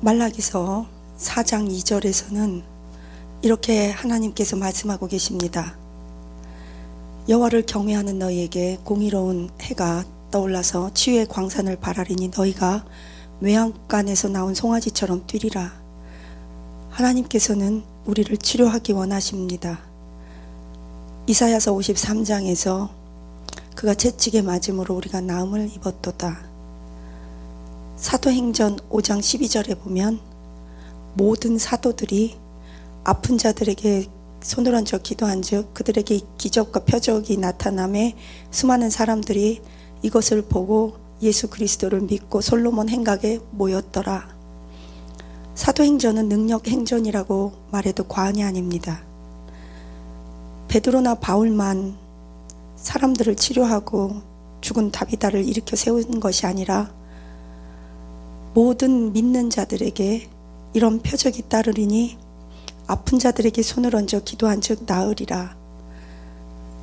말라기서 4장 2절에서는 이렇게 하나님께서 말씀하고 계십니다. 여호와를 경외하는 너희에게 공의로운 해가 떠올라서 치유의 광산을 바라리니 너희가 외양간에서 나온 송아지처럼 뛰리라. 하나님께서는 우리를 치료하기 원하십니다. 이사야서 53장에서 그가 채찍에 맞음으로 우리가 나음을 입었도다. 사도행전 5장 12절에 보면 모든 사도들이 아픈 자들에게 손을 얹어 기도한 즉 그들에게 기적과 표적이 나타남에 수많은 사람들이 이것을 보고 예수 그리스도를 믿고 솔로몬 행각에 모였더라. 사도행전은 능력 행전이라고 말해도 과언이 아닙니다. 베드로나 바울만 사람들을 치료하고 죽은 다비다를 일으켜 세운 것이 아니라 모든 믿는 자들에게 이런 표적이 따르리니 아픈 자들에게 손을 얹어 기도한 즉 나으리라.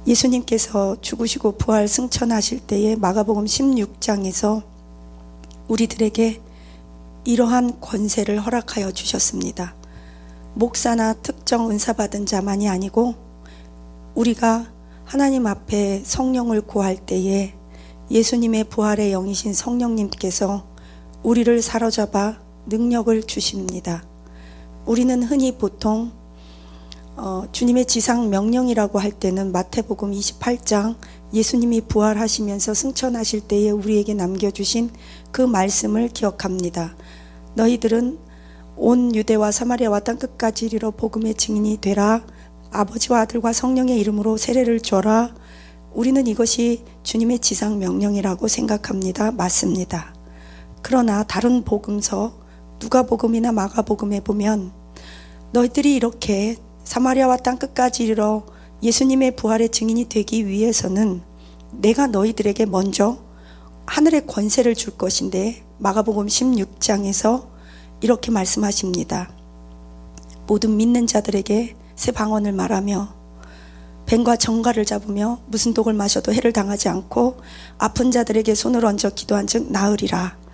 예수님께서 죽으시고 부활 승천하실 때에 마가복음 16장에서 우리들에게 이러한 권세를 허락하여 주셨습니다. 목사나 특정 은사 받은 자만이 아니고 우리가 하나님 앞에 성령을 구할 때에 예수님의 부활의 영이신 성령님께서 우리를 사로잡아 능력을 주십니다. 우리는 흔히 보통 어, 주님의 지상 명령이라고 할 때는 마태복음 28장 예수님이 부활하시면서 승천하실 때에 우리에게 남겨주신 그 말씀을 기억합니다. 너희들은 온 유대와 사마리아와 땅 끝까지 이르러 복음의 증인이 되라. 아버지와 아들과 성령의 이름으로 세례를 줘라. 우리는 이것이 주님의 지상 명령이라고 생각합니다. 맞습니다. 그러나 다른 복음서 누가복음이나 마가복음에 보면 너희들이 이렇게 사마리아와 땅 끝까지 이르러 예수님의 부활의 증인이 되기 위해서는 내가 너희들에게 먼저 하늘의 권세를 줄 것인데 마가복음 16장에서 이렇게 말씀하십니다. 모든 믿는 자들에게 새 방언을 말하며 뱀과 정갈을 잡으며 무슨 독을 마셔도 해를 당하지 않고 아픈 자들에게 손을 얹어 기도한즉 나으리라.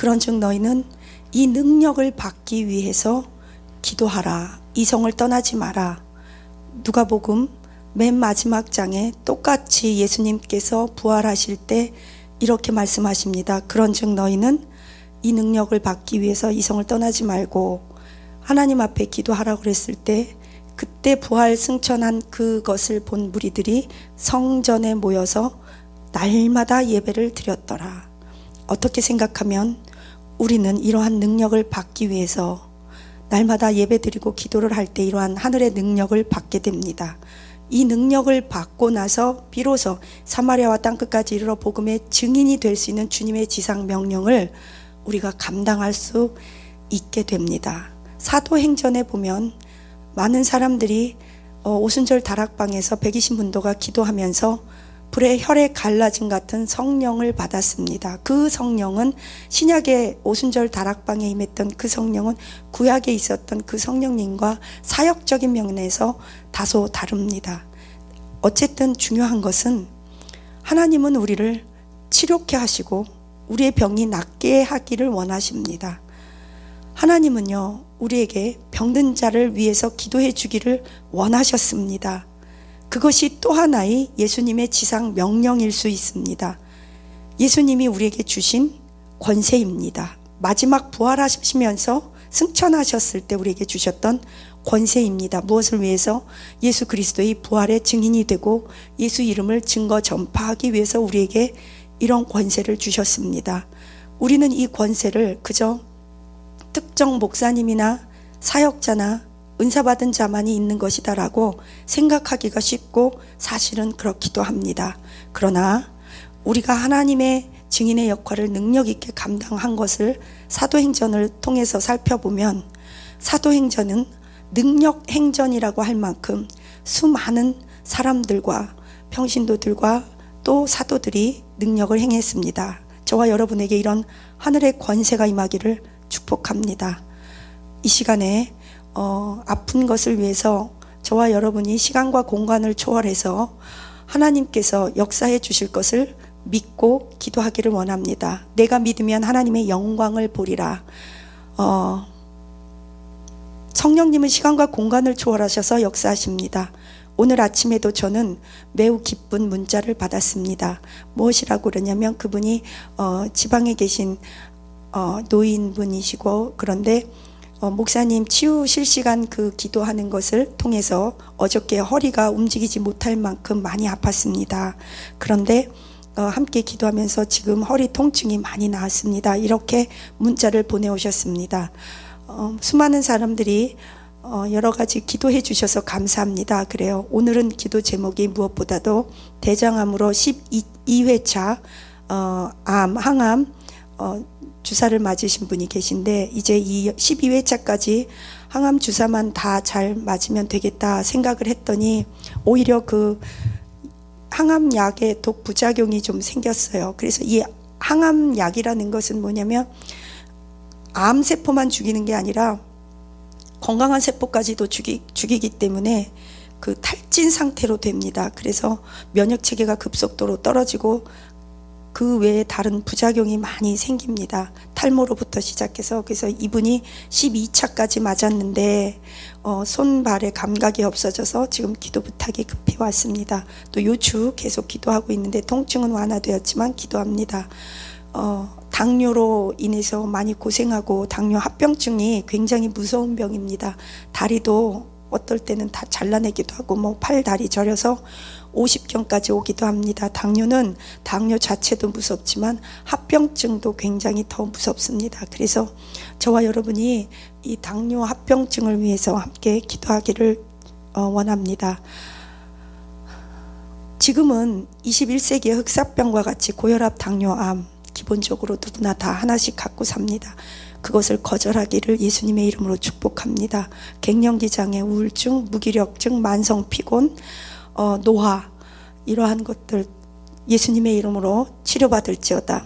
그런즉 너희는 이 능력을 받기 위해서 기도하라. 이성을 떠나지 마라. 누가복음 맨 마지막 장에 똑같이 예수님께서 부활하실 때 이렇게 말씀하십니다. 그런즉 너희는 이 능력을 받기 위해서 이성을 떠나지 말고 하나님 앞에 기도하라고 그랬을 때 그때 부활 승천한 그것을 본 무리들이 성전에 모여서 날마다 예배를 드렸더라. 어떻게 생각하면 우리는 이러한 능력을 받기 위해서 날마다 예배드리고 기도를 할 때 이러한 하늘의 능력을 받게 됩니다. 이 능력을 받고 나서 비로소 사마리아와 땅 끝까지 이르러 복음의 증인이 될 수 있는 주님의 지상 명령을 우리가 감당할 수 있게 됩니다. 사도행전에 보면 많은 사람들이 어, 오순절 다락방에서 120문도가 기도하면서 불의 혈의 갈라짐 같은 성령을 받았습니다. 그 성령은 신약의 오순절 다락방에 임했던 그 성령은 구약에 있었던 그 성령님과 사역적인 면에서 다소 다릅니다. 어쨌든 중요한 것은 하나님은 우리를 치료케 하시고 우리의 병이 낫게 하기를 원하십니다. 하나님은요, 우리에게 병든 자를 위해서 기도해 주기를 원하셨습니다. 그것이 또 하나의 예수님의 지상 명령일 수 있습니다. 예수님이 우리에게 주신 권세입니다. 마지막 부활하시면서 승천하셨을 때 우리에게 주셨던 권세입니다. 무엇을 위해서? 예수 그리스도의 부활의 증인이 되고 예수 이름을 증거 전파하기 위해서 우리에게 이런 권세를 주셨습니다. 우리는 이 권세를 그저 특정 목사님이나 사역자나 은사받은 자만이 있는 것이다라고 생각하기가 쉽고 사실은 그렇기도 합니다. 그러나 우리가 하나님의 증인의 역할을 능력 있게 감당한 것을 사도행전을 통해서 살펴보면 사도행전은 능력 행전이라고 할 만큼 수많은 사람들과 평신도들과 또 사도들이 능력을 행했습니다. 저와 여러분에게 이런 하늘의 권세가 임하기를 축복합니다. 이 시간에 어, 아픈 것을 위해서 저와 여러분이 시간과 공간을 초월해서 하나님께서 역사해 주실 것을 믿고 기도하기를 원합니다. 내가 믿으면 하나님의 영광을 보리라. 어, 성령님은 시간과 공간을 초월하셔서 역사하십니다. 오늘 아침에도 저는 매우 기쁜 문자를 받았습니다. 무엇이라고 그러냐면 그분이 어, 지방에 계신 어, 노인분이시고 그런데 어, 목사님 치유 실시간 그 기도하는 것을 통해서 어저께 허리가 움직이지 못할 만큼 많이 아팠습니다. 그런데 어, 함께 기도하면서 지금 허리 통증이 많이 나았습니다. 이렇게 문자를 보내오셨습니다. 어, 수많은 사람들이 어, 여러 가지 기도해 주셔서 감사합니다. 그래요. 오늘은 기도 제목이 무엇보다도 대장암으로 12회차 어, 암, 항암 어, 주사를 맞으신 분이 계신데 이제 이 12회차까지 항암 주사만 다 잘 맞으면 되겠다 생각을 했더니 오히려 그 항암 약의 독 부작용이 좀 생겼어요. 그래서 이 항암 약이라는 것은 뭐냐면 암 세포만 죽이는 게 아니라 건강한 세포까지도 죽이, 죽이기 때문에 그 탈진 상태로 됩니다. 그래서 면역 체계가 급속도로 떨어지고 그 외에 다른 부작용이 많이 생깁니다. 탈모로부터 시작해서 그래서 이분이 12차까지 맞았는데 어, 손발에 감각이 없어져서 지금 기도 부탁이 급히 왔습니다. 또 요추 계속 기도하고 있는데 통증은 완화되었지만 기도합니다. 어, 당뇨로 인해서 많이 고생하고 당뇨 합병증이 굉장히 무서운 병입니다. 다리도 어떨 때는 다 잘라내기도 하고 뭐 팔 다리 저려서 50견까지 오기도 합니다. 당뇨는 당뇨 자체도 무섭지만 합병증도 굉장히 더 무섭습니다. 그래서 저와 여러분이 이 당뇨 합병증을 위해서 함께 기도하기를 어, 원합니다. 지금은 21세기의 흑사병과 같이 고혈압, 당뇨암 기본적으로 누구나 다 하나씩 갖고 삽니다. 그것을 거절하기를 예수님의 이름으로 축복합니다. 갱년기 장애, 우울증, 무기력증, 만성 피곤, 어, 노화 이러한 것들 예수님의 이름으로 치료받을지어다.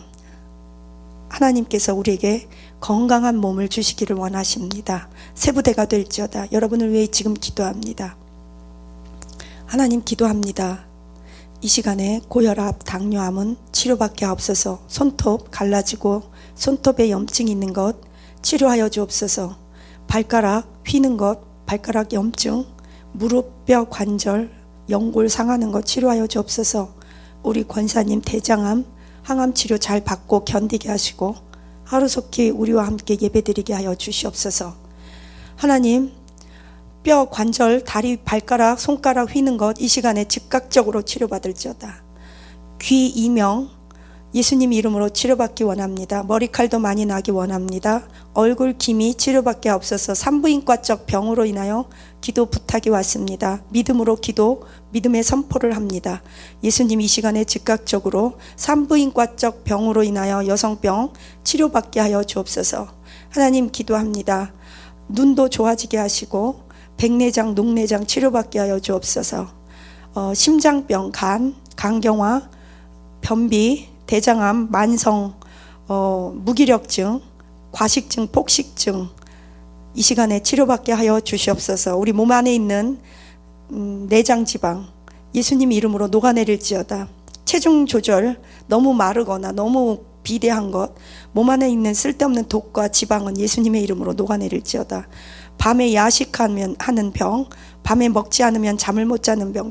하나님께서 우리에게 건강한 몸을 주시기를 원하십니다. 세부대가 될지어다. 여러분을 위해 지금 기도합니다. 하나님 기도합니다. 이 시간에 고혈압, 당뇨암은 치료받게 하옵소서. 손톱 갈라지고 손톱에 염증 있는 것 치료하여 주옵소서. 발가락 휘는 것, 발가락 염증, 무릎 뼈 관절, 연골 상하는 것 치료하여 주옵소서. 우리 권사님 대장암, 항암 치료 잘 받고 견디게 하시고 하루속히 우리와 함께 예배드리게 하여 주시옵소서. 하나님, 뼈, 관절, 다리, 발가락, 손가락 휘는 것 이 시간에 즉각적으로 치료받을지어다. 귀 이명 예수님 이름으로 치료받기 원합니다. 머리칼도 많이 나기 원합니다. 얼굴 기미 치료받게 없어서 산부인과적 병으로 인하여 기도 부탁이 왔습니다. 믿음으로 기도, 믿음의 선포를 합니다. 예수님 이 시간에 즉각적으로 산부인과적 병으로 인하여 여성병 치료받게 하여 주옵소서. 하나님 기도합니다. 눈도 좋아지게 하시고 백내장, 녹내장 치료받게 하여 주옵소서. 어, 심장병, 간, 간경화, 변비, 대장암, 만성, 어, 무기력증, 과식증, 폭식증 이 시간에 치료받게 하여 주시옵소서. 우리 몸 안에 있는 음, 내장 지방 예수님 이름으로 녹아내릴지어다. 체중 조절 너무 마르거나 너무 비대한 것, 몸 안에 있는 쓸데없는 독과 지방은 예수님의 이름으로 녹아내릴지어다. 밤에 야식하면 하는 병, 밤에 먹지 않으면 잠을 못 자는 병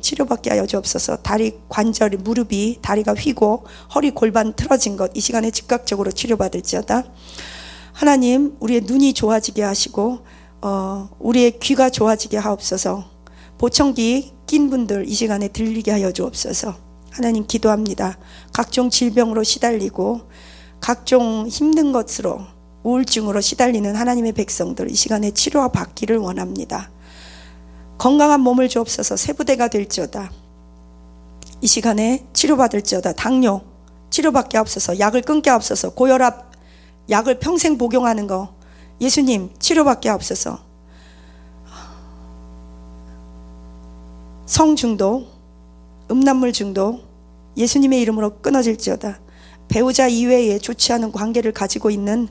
하여 주옵소서. 다리 관절이 무릎이 다리가 휘고 허리 골반 틀어진 것 이 시간에 즉각적으로 치료받을지어다. 하나님 우리의 눈이 좋아지게 하시고 어, 우리의 귀가 좋아지게 하옵소서. 보청기 낀 분들 이 시간에 들리게 하여 주옵소서. 하나님 기도합니다. 각종 질병으로 시달리고 각종 힘든 것으로 우울증으로 시달리는 하나님의 백성들 이 시간에 치료와 받기를 원합니다. 건강한 몸을 주옵소서 세부대가 될지어다. 이 시간에 치료받을지어다. 당뇨 치료받게 없어서 약을 끊게 없어서 고혈압 약을 평생 복용하는 거 예수님 치료받게 없어서 성중독 음란물 중독 예수님의 이름으로 끊어질지어다. 배우자 이외에 좋지 않은 관계를 가지고 있는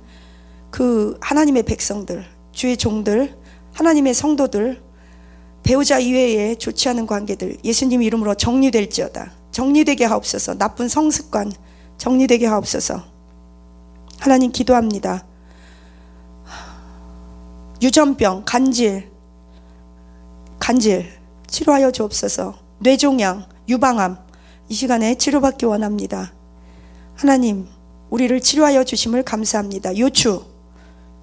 그 하나님의 백성들, 주의 종들, 하나님의 성도들, 배우자 이외에 좋지 않은 관계들 예수님 이름으로 정리될지어다. 정리되게 하옵소서. 나쁜 성습관 정리되게 하옵소서. 하나님 기도합니다. 유전병, 간질, 간질 치료하여 주옵소서. 뇌종양, 유방암 이 시간에 치료받기 원합니다. 하나님, 우리를 치료하여 주심을 감사합니다. 요추,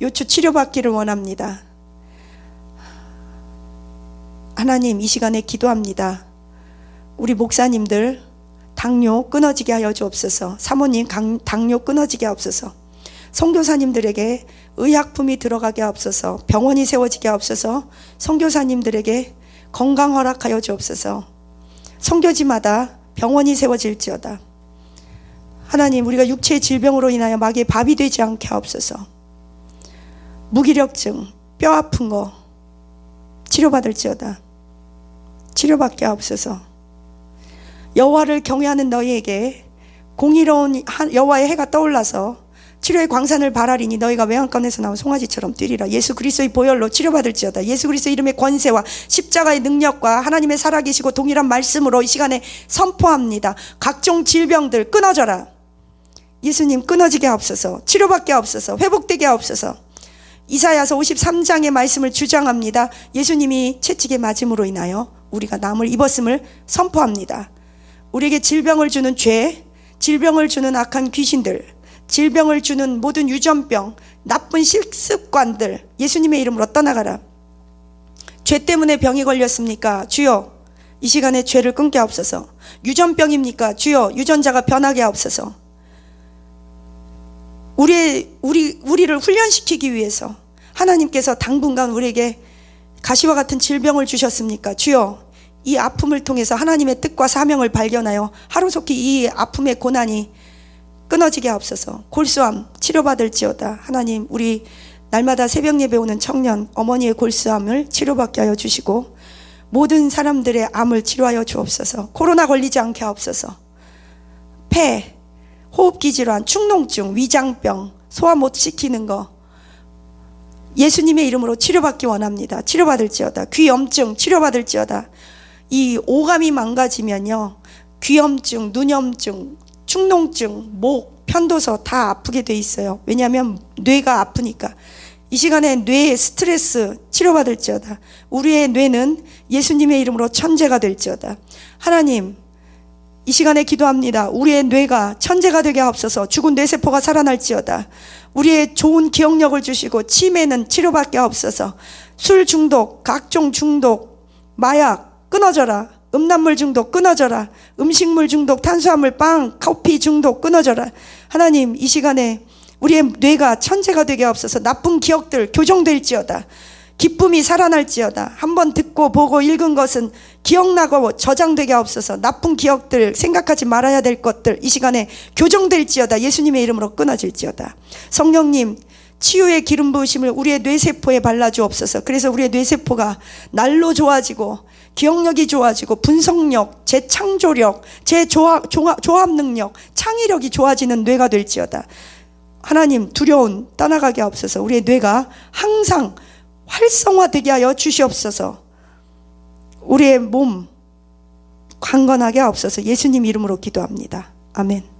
요추 치료받기를 원합니다. 하나님, 이 시간에 기도합니다. 우리 목사님들 당뇨 끊어지게 하여 주옵소서. 사모님 강- 당뇨 끊어지게 하옵소서. 선교사님들에게 의약품이 들어가게 하옵소서. 병원이 세워지게 하옵소서. 선교사님들에게 건강 허락하여 주옵소서. 선교지마다 병원이 세워질지어다. 하나님, 우리가 육체의 질병으로 인하여 마귀의 밥이 되지 않게 하옵소서. 무기력증, 뼈 아픈 거 치료받을지어다. 치료받게 하옵소서. 여호와를 경외하는 너희에게 공의로운 한- 여호와의 해가 떠올라서 치료의 광산을 바라리니 너희가 외양간에서 나온 송아지처럼 뛰리라. 예수 그리스도의 보혈로 치료받을지어다. 예수 그리스도 이름의 권세와 십자가의 능력과 하나님의 살아계시고 동일한 말씀으로 이 시간에 선포합니다. 각종 질병들 끊어져라. 예수님 끊어지게 하옵소서. 치료받게 하옵소서. 회복되게 하옵소서. 이사야서 53장의 말씀을 주장합니다. 예수님이 채찍에 맞음으로 인하여 우리가 남을 입었음을 선포합니다. 우리에게 질병을 주는 죄, 질병을 주는 악한 귀신들, 질병을 주는 모든 유전병, 나쁜 식습관들 예수님의 이름으로 떠나가라. 죄 때문에 병이 걸렸습니까? 주여, 이 시간에 죄를 끊게 하옵소서. 유전병입니까? 주여, 유전자가 변하게 하옵소서. 우리 우리 우리를 훈련시키기 위해서 하나님께서 당분간 우리에게 가시와 같은 질병을 주셨습니까? 주여, 이 아픔을 통해서 하나님의 뜻과 사명을 발견하여 하루속히 이 아픔의 고난이 끊어지게 하옵소서. 골수암 치료받을지어다. 하나님, 우리 날마다 새벽 예배 오는 청년 어머니의 골수암을 치료받게 하여 주시고 모든 사람들의 암을 치료하여 주옵소서. 코로나 걸리지 않게 하옵소서. 폐, 호흡기 질환, 축농증, 위장병, 소화 못 시키는 거 예수님의 이름으로 치료받기 원합니다. 치료받을지어다. 귀염증 치료받을지어다. 이 오감이 망가지면요. 귀염증, 눈염증, 축농증, 목, 편도서 다 아프게 돼 있어요. 왜냐하면 뇌가 아프니까. 이 시간에 뇌의 스트레스 치료받을지어다. 우리의 뇌는 예수님의 이름으로 천재가 될지어다. 하나님, 이 시간에 기도합니다. 우리의 뇌가 천재가 되게 하옵소서. 죽은 뇌세포가 살아날지어다. 우리의 좋은 기억력을 주시고 치매는 치료받게 하옵소서. 술 중독, 각종 중독, 마약 끊어져라. 음란물 중독 끊어져라. 음식물 중독, 탄수화물, 빵, 커피 중독 끊어져라. 하나님 이 시간에 우리의 뇌가 천재가 되게 하옵소서. 나쁜 기억들 교정될지어다. 기쁨이 살아날지어다. 한번 듣고 보고 읽은 것은 기억나고 저장되게 하옵소서. 나쁜 기억들, 생각하지 말아야 될 것들 이 시간에 교정될지어다. 예수님의 이름으로 끊어질지어다. 성령님, 치유의 기름 부으심을 우리의 뇌세포에 발라주옵소서. 그래서 우리의 뇌세포가 날로 좋아지고 기억력이 좋아지고 분석력, 재창조력, 재조합 조합, 조합 창의력이 좋아지는 뇌가 될지어다. 하나님 두려운 떠나가게 하옵소서. 우리의 뇌가 항상 활성화되게 하여 주시옵소서. 우리의 몸 강건하게 하옵소서. 예수님 이름으로 기도합니다. 아멘.